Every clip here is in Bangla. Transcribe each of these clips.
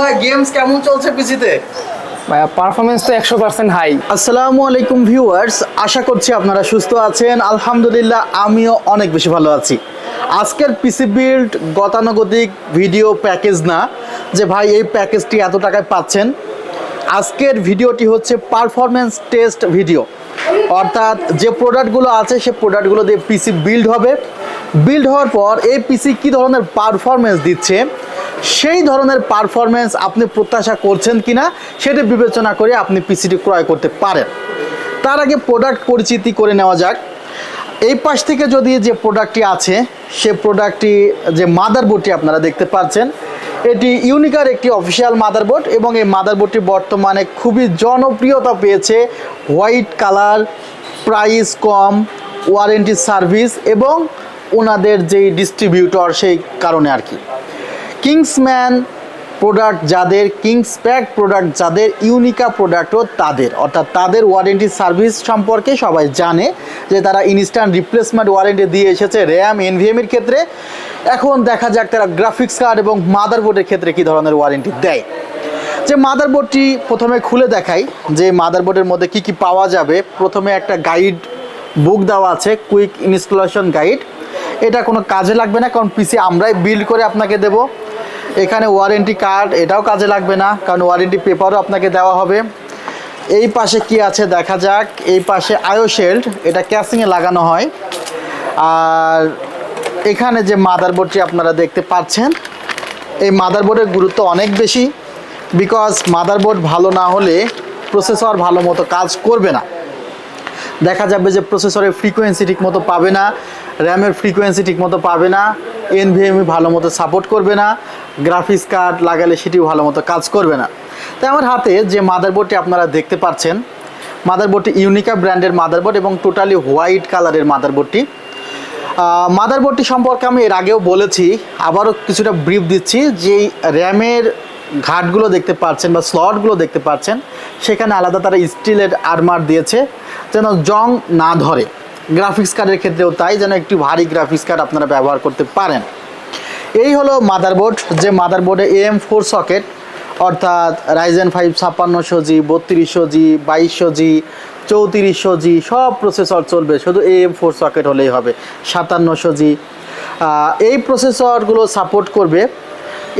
ভাই গেমস কেমন চলছে পিসিতে? ভাইয়া পারফরমেন্স তো একশো পার্সেন্ট হাই আসসালামু আলাইকুম ভিউয়ার্স আশা করছি আপনারা সুস্থ আছেন। আলহামদুলিল্লাহ আমিও অনেক বেশি ভালো আছি। আজকের পিসি বিল্ড গতানুগতিক ভিডিও প্যাকেজ না যে ভাই এই প্যাকেজটি এত টাকায় পাচ্ছেন। আজকের ভিডিওটি হচ্ছে পারফরমেন্স টেস্ট ভিডিও অর্থাৎ যে প্রোডাক্টগুলো আছে সে প্রোডাক্টগুলো দিয়ে পিসি বিল্ড হবে। বিল্ড হওয়ার পর এই পিসি কী ধরনের পারফরমেন্স দিচ্ছে? সেই ধরনের পারফরমেন্স আপনি প্রত্যাশা করছেন কিনা, সেটা বিবেচনা করে আপনি পিসিটি ক্রয় করতে পারেন। তার আগে প্রোডাক্ট পরিচিতি করে নেওয়া যাক। এই পাশ থেকে যদি যে প্রোডাক্টটি আছে, সে প্রোডাক্টটি যে মাদারবোর্ডটি আপনারা দেখতে পাচ্ছেন, এটি ইউনিকার একটি অফিসিয়াল মাদারবোর্ড এবং এই মাদারবোর্ডটি বর্তমানে খুবই জনপ্রিয়তা পেয়েছে হোয়াইট কালার প্রাইস কম ওয়ারেন্টি সার্ভিস এবং ওনাদের যেই ডিস্ট্রিবিউটর সেই কারণে আর কি। কিংসম্যান প্রোডাক্ট যাদের কিংস প্যাক প্রোডাক্ট যাদের, ইউনিকা প্রোডাক্টও তাদের। অর্থাৎ তাদের ওয়ারেন্টি সার্ভিস সম্পর্কে সবাই জানে যে তারা ইনস্ট্যান্ট রিপ্লেসমেন্ট ওয়ারেন্টি দিয়ে এসেছে র্যাম এনভিএমের ক্ষেত্রে। এখন দেখা যাক তারা গ্রাফিক্স কার্ড এবং মাদারবোর্ডের ক্ষেত্রে কী ধরনের ওয়ারেন্টি দেয়। যে মাদারবোর্ডটি প্রথমে খুলে দেখাই, যে মাদারবোর্ডের মধ্যে কি কি পাওয়া যাবে। প্রথমে একটা গাইড বুক দেওয়া আছে কুইক ইনস্টলেশন গাইড এটা কোনো কাজে লাগবে না, কারণ পিসি আমরাই বিল্ড করে আপনাকে দেব। এখানে ওয়ারেন্টি কার্ড এটাও কাজে লাগবে না, কারণ ওয়ারেন্টি পেপারও আপনাকে দেওয়া হবে। এই পাশে কি আছে দেখা যাক, এই পাশে আয়ো শেল্ড এটা ক্যাসিংয়ে লাগানো হয়। আর এখানে যে মাদারবোর্ডটি আপনারা দেখতে পাচ্ছেন, এই মাদারবোর্ডের গুরুত্ব অনেক বেশি বিকজ মাদারবোর্ড ভালো না হলে প্রসেসর ভালো মতো কাজ করবে না। দেখা যাবে যে প্রসেসরের ফ্রিকোয়েন্সি ঠিক মতো পাবে না র্যামের ফ্রিকোয়েন্সি ঠিক মতো পাবে না এনভিএমই ভালো মতো সাপোর্ট করবে না গ্রাফিক্স কার্ড লাগালে সেটিও ভালো মতো কাজ করবে না। তাই আমার হাতে যে মাদারবোর্ডটি আপনারা দেখতে পাচ্ছেন মাদারবোর্ডটি ইউনিকা ব্র্যান্ডের মাদারবোর্ড এবং টোটালি হোয়াইট কালারের মাদারবোর্ডটি মাদারবোর্ডটি সম্পর্কে আমি এর আগেও বলেছি, আবারও কিছুটা ব্রিফ দিচ্ছি যে র্যামের ঘাটগুলো দেখতে পাচ্ছেন বা স্লটগুলো দেখতে পাচ্ছেন, সেখানে আলাদা তারা স্টিলের আর্মার দিয়েছে, যেন জং না ধরে। গ্রাফিক্স কার্ডের ক্ষেত্রেও তাই যেন একটু ভারী গ্রাফিক্স কার্ড আপনারা ব্যবহার করতে পারেন। এই হলো মাদারবোর্ড যে মাদারবোর্ডে এম ফোর সকেট অর্থাৎ রাইজেন ফাইভ ছাপ্পান্নশো জি বত্রিশশো জি বাইশশো জি চৌত্রিশশো জি সব প্রসেসর চলবে। শুধু এম ফোর সকেট হলেই হবে, সাতান্নশো জি এই প্রসেসরগুলো সাপোর্ট করবে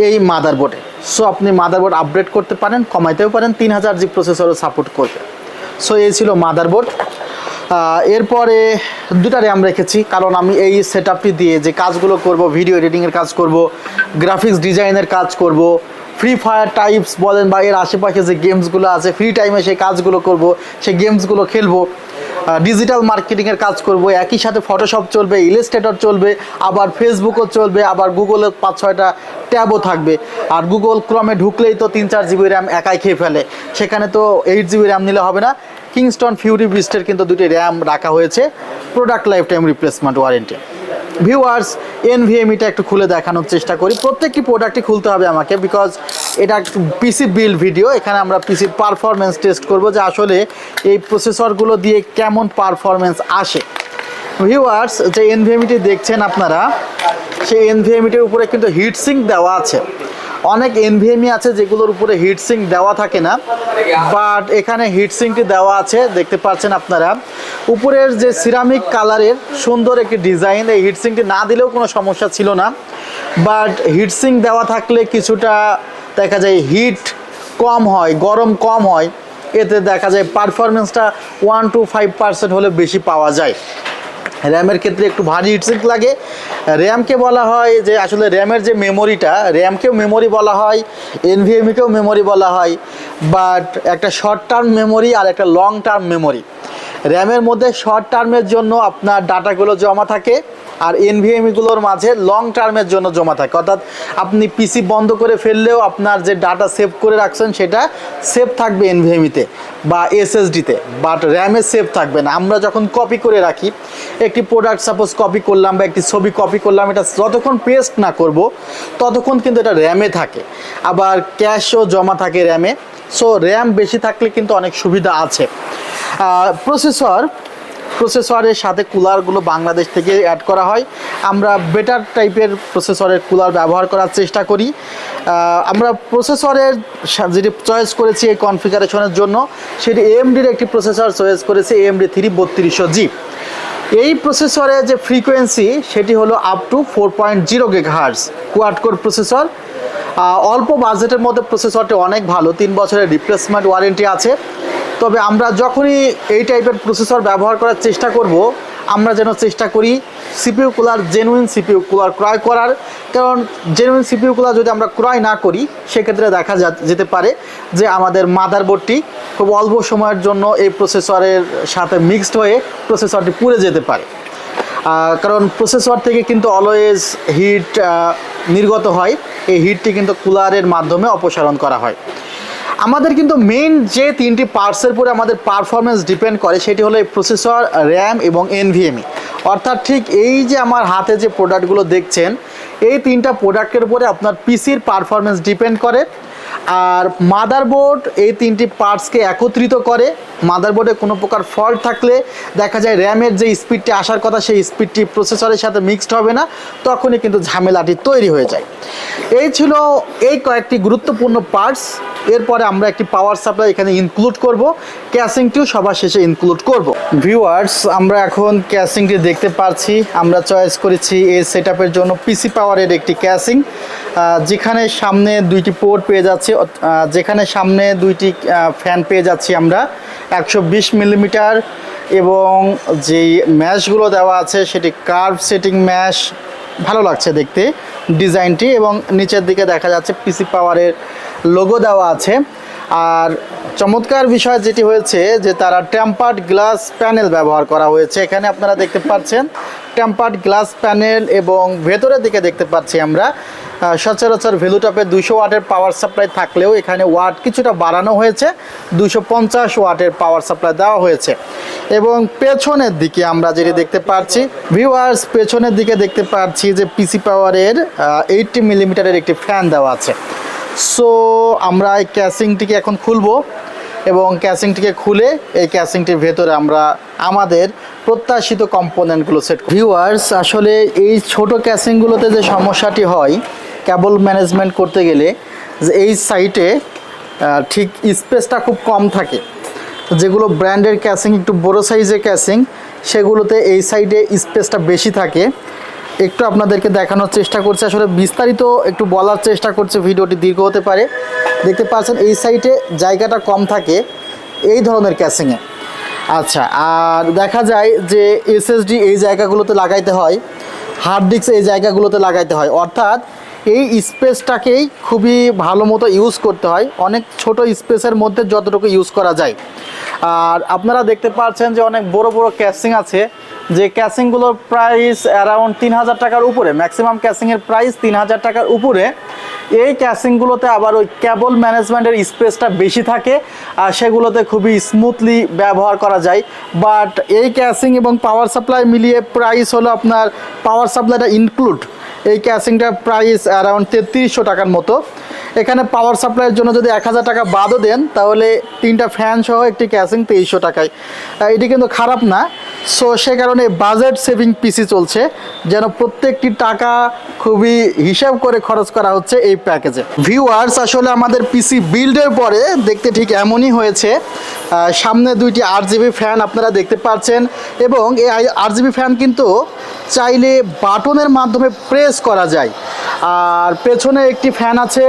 এই মাদারবোর্ডে সো আপনি মাদারবোর্ড আপগ্রেড করতে পারেন, কমাইতেও পারেন, তিন হাজার জি প্রসেসরও সাপোর্ট করবে। সো এই ছিল মাদারবোর্ড এরপরে দুটা র্যাম রেখেছি, কারণ আমি এই সেট দিয়ে যে কাজগুলো করব ভিডিও এডিটিংয়ের কাজ করব গ্রাফিক্স ডিজাইনের কাজ করব ফ্রি ফায়ার টাইপস বলেন বা এর আশেপাশে যে গেমসগুলো আছে ফ্রি টাইমে সেই কাজগুলো করব, সেই গেমসগুলো খেলব। ডিজিটাল মার্কেটিংয়ের কাজ করব, একই সাথে ফটোশপ চলবে ইলেস্টেটর চলবে, আবার ফেসবুকও চলবে, আবার গুগলে পাঁচ ছয়টা ট্যাবও থাকবে। আর গুগল ক্রমে ঢুকলেই তো তিন চার জিবি র্যাম একাই খেয়ে ফেলে। সেখানে তো এইট জিবি র্যাম নিলে হবে না। কিংস্টন ফিউরি বিস্টের কিন্তু দুটি র্যাম রাখা হয়েছে। Product life time replacement warranty viewers এনভিএমিটা একটু খুলে দেখানোর চেষ্টা করি। প্রত্যেকটি প্রোডাক্টই খুলতে হবে আমাকে বিকজ এটা একটু পিসি বিল্ড ভিডিও এখানে আমরা পিসি পারফরমেন্স টেস্ট করব যে আসলে এই প্রসেসরগুলো দিয়ে কেমন পারফরমেন্স আসে। ভিউয়ার্স যে এন এনভিএমিটি দেখছেন আপনারা, সেই এন এনভিএমিটির উপরে কিন্তু হিটসিং দেওয়া আছে। অনেক এনভিএমই আছে যেগুলোর উপরে হিটসিঙ্ক দেওয়া থাকে না বাট এখানে হিটসিঙ্কটি দেওয়া আছে, দেখতে পাচ্ছেন আপনারা। উপরের যে সিরামিক কালারের সুন্দর একটি ডিজাইন এই হিটসিঙ্কটি না দিলেও কোনো সমস্যা ছিল না বাট হিটসিঙ্ক দেওয়া থাকলে কিছুটা দেখা যায় হিট কম হয়, গরম কম হয়, এতে দেখা যায় পারফরমেন্সটা ওয়ান টু ফাইভ পার্সেন্ট হলে বেশি পাওয়া যায়। র্যামের ক্ষেত্রে একটু ভারী হিটসিক লাগে। র্যামকে বলা হয় যে, আসলে র্যামের যে মেমোরিটা র্যামকেও মেমোরি বলা হয় এনভিএমিকেও মেমোরি বলা হয় বাট একটা শর্ট টার্ম মেমোরি আর একটা লং টার্ম মেমোরি র্যামের মধ্যে শর্ট টার্মের জন্য আপনার ডাটাগুলো জমা থাকে। আর এনভিএমিগুলোর মাঝে লং টার্মের জন্য জমা থাকে। অর্থাৎ আপনি পিসি বন্ধ করে ফেললেও আপনার যে ডাটা সেভ করে রাখছেন, সেটা সেভ থাকবে এনভিএমিতে বা এসএসডিতে বাট র্যামে সেভ থাকবে না। আমরা যখন কপি করে রাখি, একটি প্রোডাক্ট সাপোজ কপি করলাম বা একটি ছবি কপি করলাম, এটা যতক্ষণ পেস্ট না করব, ততক্ষণ কিন্তু এটা র্যামে থাকে। আবার ক্যাশও জমা থাকে র্যামে সো র্যাম বেশি থাকলে কিন্তু অনেক সুবিধা আছে। প্রসেসর প্রসেসরের সাথে কুলারগুলো বাংলাদেশ থেকে অ্যাড করা হয়। আমরা বেটার টাইপের প্রসেসরের কুলার ব্যবহার করার চেষ্টা করি। আমরা প্রসেসরের যেটি চয়েস করেছি এই কনফিগারেশনের জন্য, সেটি এএমডির একটি প্রসেসর চয়েস করেছি এএমডি থ্রি বত্রিশশো জি এই প্রসেসরের যে ফ্রিকোয়েন্সি সেটি হলো up to four point zero gigahertz quad core processor অল্প বাজেটের মধ্যে প্রসেসরটি অনেক ভালো, তিন বছরের রিপ্লেসমেন্ট ওয়ারেন্টি আছে। তবে আমরা যখনই এই টাইপের প্রসেসর ব্যবহার করার চেষ্টা করব, আমরা যেন চেষ্টা করি CPU cooler genuine CPU cooler ক্রয় করার। কারণ জেনুইন সিপিউ কুলার যদি আমরা ক্রয় না করি, সেক্ষেত্রে দেখা যেতে পারে যে আমাদের মাদারবোর্ডটি খুব অল্প সময়ের জন্য এই প্রসেসরের সাথে মিক্সড হয়ে প্রসেসরটি পুড়ে যেতে পারে। কারণ প্রসেসর থেকে কিন্তু অলওয়েজ হিট নির্গত হয়। এই হিটটি কিন্তু কুলারের মাধ্যমে অপসারণ করা হয়। আমাদের কিন্তু মেইন যে তিনটি পার্টসের উপরে আমাদের পারফরমেন্স ডিপেন্ড করে, সেটি হলো প্রসেসর র্যাম এবং এনভিএমই অর্থাৎ ঠিক এই যে আমার হাতে যে প্রোডাক্টগুলো দেখছেন, এই তিনটা প্রোডাক্টের উপরে আপনার পিসির পারফরমেন্স ডিপেন্ড করে, আর মাদারবোর্ড এই তিনটি পার্টসকে একত্রিত করে মাদারবোর্ডে কোনো প্রকার ফল্ট থাকলে দেখা যায় র্যামের যে স্পিডটি আসার কথা, সেই স্পিডটি প্রসেসরের সাথে মিক্সড হবে না, তখনই কিন্তু ঝামেলাটি তৈরি হয়ে যায়। এই ছিল এই কয়েকটি গুরুত্বপূর্ণ পার্টস এরপরে আমরা একটি পাওয়ার সাপ্লাই এখানে ইনক্লুড করব। ক্যাসিংটিও সবার শেষে ইনক্লুড করব। ভিউয়ার্স আমরা এখন ক্যাসিংটি দেখতে পাচ্ছি আমরা চয়েস করেছি এই সেট জন্য পিসি পাওয়ারের একটি ক্যাসিং যেখানে সামনে দুইটি পোর্ট পেয়ে যাচ্ছে যেখানে সামনে দুইটি ফ্যান পেয়ে যাচ্ছি আমরা। একশো বিশ মিলিমিটার এবং যেই ম্যাশগুলো দেওয়া আছে, সেটি কার্ভ সেটিং ম্যাশ, ভালো লাগছে দেখতে ডিজাইনটি এবং নিচের দিকে দেখা যাচ্ছে পিসি পাওয়ারের লোগো দেওয়া আছে। আর চমৎকার বিষয় যেটি হয়েছে যে তারা ট্যাম্পার্ড গ্লাস প্যানেল ব্যবহার করা হয়েছে। এখানে আপনারা দেখতে পাচ্ছেন টেম্পার্ড গ্লাস প্যানেল এবং ভেতরের দিকে দেখতে পাচ্ছি আমরা সচরাচর ভ্যালুটপে দুশো ওয়াটের পাওয়ার সাপ্লাই থাকলেও এখানে ওয়াট কিছুটা বাড়ানো হয়েছে দুশো পঞ্চাশ ওয়াটের পাওয়ার সাপ্লাই দেওয়া হয়েছে। এবং পেছনের দিকে আমরা যেটি দেখতে পাচ্ছি ভিউয়ার্স পেছনের দিকে দেখতে পাচ্ছি যে পিসি পাওয়ারের এইটটি মিলিমিটারের একটি ফ্যান দেওয়া আছে। সো আমরা এই ক্যাসিংটিকে এখন খুলবো। এবং ক্যাসিংটিকে খুলে এই ক্যাসিংটির ভেতরে আমরা আমাদের প্রত্যাশিত কম্পোনেন্টগুলো সেট ভিউয়ার্স, আসলে এই ছোট ক্যাসিংগুলোতে যে সমস্যাটি হয়, কেবল ম্যানেজমেন্ট করতে গেলে যে এই সাইটে ঠিক স্পেসটা খুব কম থাকে। যেগুলো ব্র্যান্ডের ক্যাসিং, একটু বড় সাইজের ক্যাসিং, সেগুলোতে এই সাইডে স্পেসটা বেশি থাকে। একটু আপনাদেরকে দেখানোর চেষ্টা করছে। আসলে বিস্তারিত একটু বলার চেষ্টা করছে, ভিডিওটি দীর্ঘ হতে পারে। দেখতে পাচ্ছেন, এই সাইডে জায়গাটা কম থাকে এই ধরনের ক্যাসিংয়ে। আচ্ছা আর দেখা যায় যে এসএসডি এই জায়গাগুলোতে লাগাইতে হয় হার্ড ডিস্ক এই জায়গাগুলোতে লাগাইতে হয়। অর্থাৎ এই স্পেসটাকেই খুবই ভালো মতো ইউজ করতে হয়। অনেক ছোট স্পেসের মধ্যে যতটুকু ইউজ করা যায়। আর আপনারা দেখতে পাচ্ছেন যে অনেক বড় বড় ক্যাসিং আছে। যে ক্যাসিংগুলোর প্রাইস অ্যারাউন্ড তিন হাজার টাকার উপরে ম্যাক্সিমাম ক্যাসিংয়ের প্রাইস তিন হাজার টাকার উপরে, এই ক্যাসিংগুলোতে আবার ওই কেবল ম্যানেজমেন্টের স্পেসটা বেশি থাকে আর সেগুলোতে খুবই স্মুথলি ব্যবহার করা যায়। বাট এই ক্যাসিং এবং পাওয়ার সাপ্লাই মিলিয়ে প্রাইস হলো আপনার পাওয়ার সাপ্লাইটা ইনক্লুড এই ক্যাসিংটার প্রাইস অ্যারাউন্ড তেত্রিশশো টাকার মতো। এখানে পাওয়ার সাপ্লাইয়ের জন্য যদি এক হাজার টাকা বাদও দেন, তাহলে তিনটা ফ্যান সহ একটি ক্যাসিং তেইশশো টাকায়। এটি কিন্তু খারাপ না। সো সে কারণে বাজেট সেভিং পিসি চলছে, যেন প্রত্যেকটি টাকা খুবই হিসাব করে খরচ করা হচ্ছে এই প্যাকেজে ভিউয়ার্স আসলে আমাদের পিসি বিল্ডের পরে দেখতে ঠিক এমনই হয়েছে। সামনে দুইটি আট জিবি ফ্যান আপনারা দেখতে পাচ্ছেন এবং এই আট জিবি ফ্যান কিন্তু চাইলে বাটনের মাধ্যমে প্রেস করা যায়। আর পেছনে একটি ফ্যান আছে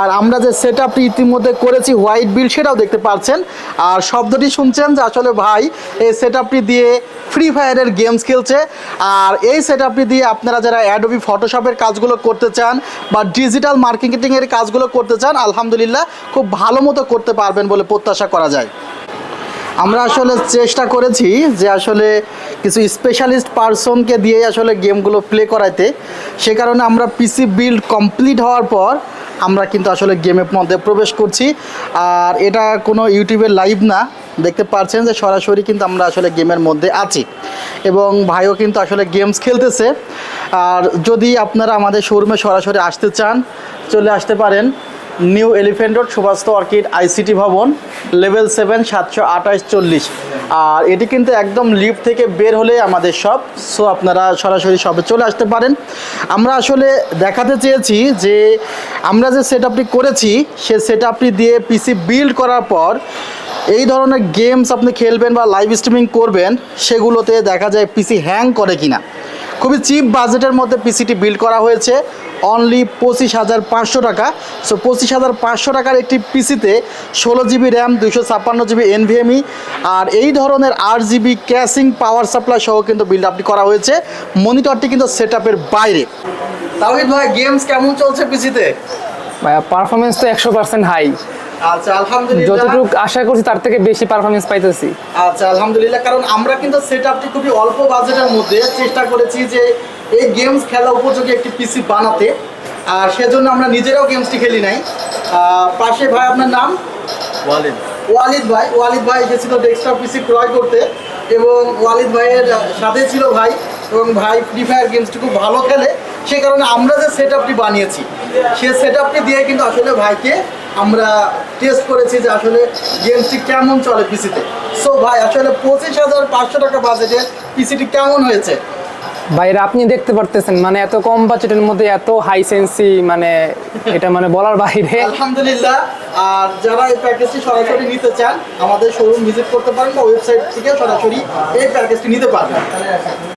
আর আমরা যে সেট আপটি ইতিমধ্যে করেছি হোয়াইট বিল সেটাও দেখতে পাচ্ছেন। আর শব্দটি শুনছেন যে আসলে ভাই, এই সেট আপটি দিয়ে ফ্রি ফায়ারের গেমস খেলছে। আর এই সেট আপটি দিয়ে আপনারা যারা অ্যাডোবি ফটোশপের কাজগুলো করতে চান বা ডিজিটাল মার্কেটিংয়ের কাজগুলো করতে চান, আলহামদুলিল্লাহ খুব ভালো মতো করতে পারবেন বলে প্রত্যাশা করা যায়। আমরা আসলে চেষ্টা করেছি যে আসলে কিছু স্পেশালিস্ট পার্সনকে দিয়ে আসলে গেমগুলো প্লে করাইতে। সে কারণে আমরা পিসি বিল্ড কমপ্লিট হওয়ার পর আমরা কিন্তু আসলে গেমের মধ্যে প্রবেশ করছি। আর এটা কোনো ইউটিউবের লাইভ না। দেখতে পাচ্ছেন যে সরাসরি কিন্তু আমরা আসলে গেমের মধ্যে আছি। এবং ভাইও কিন্তু আসলে গেমস খেলতেছে। আর যদি আপনারা আমাদের শোরুমে সরাসরি আসতে চান, চলে আসতে পারেন। New Elephant Road Subhash Orchid, ICT ভবন লেভেল সেভেন সাতশো আঠাশ, চল্লিশ। আর এটি কিন্তু একদম লিফট থেকে বের হলে আমাদের সব সো আপনারা সরাসরি সবে চলে আসতে পারেন। আমরা আসলে দেখাতে চেয়েছি যে আমরা যে সেট আপটি করেছি, সে সেট আপটি দিয়ে পিসি বিল্ড করার পর এই ধরনের গেমস আপনি খেলবেন বা লাইভ স্ট্রিমিং করবেন, সেগুলোতে দেখা যায় পিসি হ্যাং করে কিনা। খুবই চিপ বাজেটের মধ্যে পিসিটি বিল্ড করা হয়েছে। অনলি পঁচিশ হাজার পাঁচশো টাকা। সো পঁচিশ হাজার পাঁচশো টাকার একটি পিসিতে ষোলো জিবি র্যাম দুশো ছাপ্পান্ন জিবি এনভিএমই আর এই ধরনের আট জিবি ক্যাশিং পাওয়ার সাপ্লাই সহ কিন্তু বিল্ড আপটি করা হয়েছে। মনিটরটি কিন্তু সেট আপের বাইরে। তাহিদ ভাই গেমস কেমন চলছে পিসিতে? ভাইয়া পারফরমেন্স তো একশো পার্সেন্ট হাই আচ্ছা আলহামদুলিল্লাহ। যতটুকু আশা করছি তার থেকে বেশি পারফরমেন্স পাইতেছি। আচ্ছা আলহামদুলিল্লাহ। কারণ আমরা কিন্তু সেট আপটি খুবই অল্প বাজেটের মধ্যে চেষ্টা করেছি যে এই গেমস খেলা উপযোগী একটি পিসি বানাতে আর সেজন্য আমরা নিজেরাও গেমসটি খেলি নাই। পাশে ভাই আপনার নাম? ওয়ালিদ। ওয়ালিদ ভাই। ওয়ালিদ ভাই গেছিল ডেস্কটপ পিসি ক্রয় করতে এবং ওয়ালিদ ভাইয়ের সাথে ছিল ভাই এবং ভাই ফ্রি ফায়ার গেমসটি খুব ভালো খেলে। সে কারণে আমরা যে সেট আপটি বানিয়েছি সে সেট আপটি দিয়ে কিন্তু আসলে ভাইকে আমরা টেস্ট করেছি যে আসলে গেমসটি কেমন চলে পিসিতে সো ভাই আসলে পঁচিশ হাজার পাঁচশো টাকা বাজেটে পিসিটি কেমন হয়েছে? ভাইরা, আপনি দেখতে পারতেছেন মানে এত কম বাজেটের মধ্যে এত হাই সেন্সি মানে এটা মানে বলার বাইরে। আলহামদুলিল্লাহ, আর যারা এই প্যাকেজটি সরাসরি নিতে চান, আমাদের শোরুম ভিজিট করতে পারেন বা ওয়েবসাইট থেকে সরাসরি এই প্যাকেজটি নিতে পারবেন।